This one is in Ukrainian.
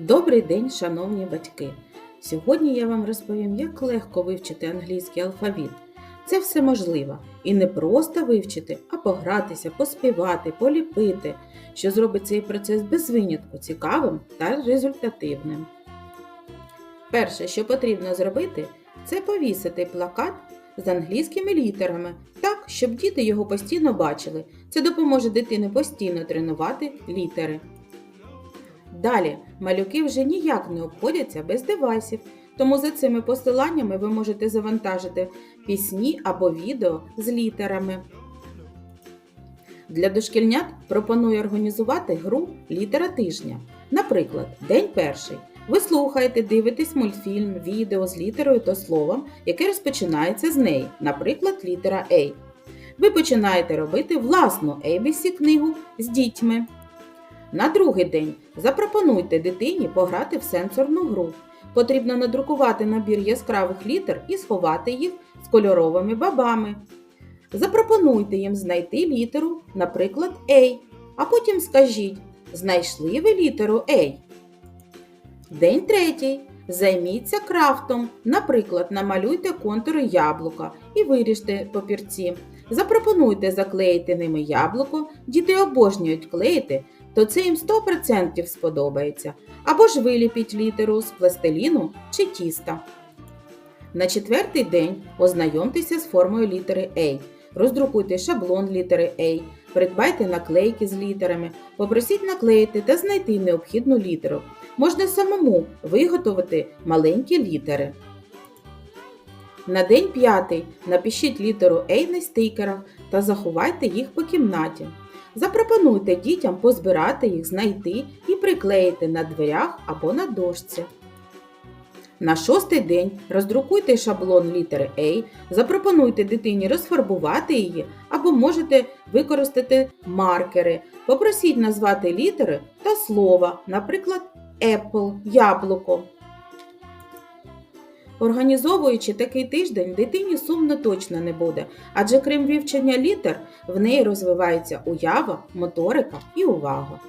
Добрий день, шановні батьки! Сьогодні я вам розповім, як легко вивчити англійський алфавіт. Це все можливо. І не просто вивчити, а погратися, поспівати, поліпити, що зробить цей процес без винятку цікавим та результативним. Перше, що потрібно зробити, це повісити плакат з англійськими літерами так, щоб діти його постійно бачили. Це допоможе дитині постійно тренувати літери. Далі, малюки вже ніяк не обходяться без девайсів, тому за цими посиланнями ви можете завантажити пісні або відео з літерами. Для дошкільнят пропоную організувати гру Літера тижня. Наприклад, день перший. Ви слухаєте, дивитесь мультфільм, відео з літерою та словом, яке розпочинається з неї, наприклад, літера A. Ви починаєте робити власну ABC книгу з дітьми. На другий день запропонуйте дитині пограти в сенсорну гру. Потрібно надрукувати набір яскравих літер і сховати їх з кольоровими бабами. Запропонуйте їм знайти літеру, наприклад, A, а потім скажіть: знайшли ви літеру A. День третій. Займіться крафтом. Наприклад, намалюйте контури яблука і виріжте папірці. Запропонуйте заклеїти ними яблуко, діти обожнюють клеїти, то це їм 100% сподобається. Або ж виліпіть літеру з пластиліну чи тіста. На четвертий день ознайомтеся з формою літери A. Роздрукуйте шаблон літери A, придбайте наклейки з літерами, попросіть наклеїти та знайти необхідну літеру. Можна самому виготовити маленькі літери. На день п'ятий напишіть літеру A на стикерах та заховайте їх по кімнаті. Запропонуйте дітям позбирати їх, знайти і приклеїти на дверях або на дошці. На шостий день роздрукуйте шаблон літери A, запропонуйте дитині розфарбувати її або можете використати маркери. Попросіть назвати літери та слова, наприклад, Apple, яблуко. Організовуючи такий тиждень, дитині сумно точно не буде, адже крім вивчення літер, в неї розвивається уява, моторика і увага.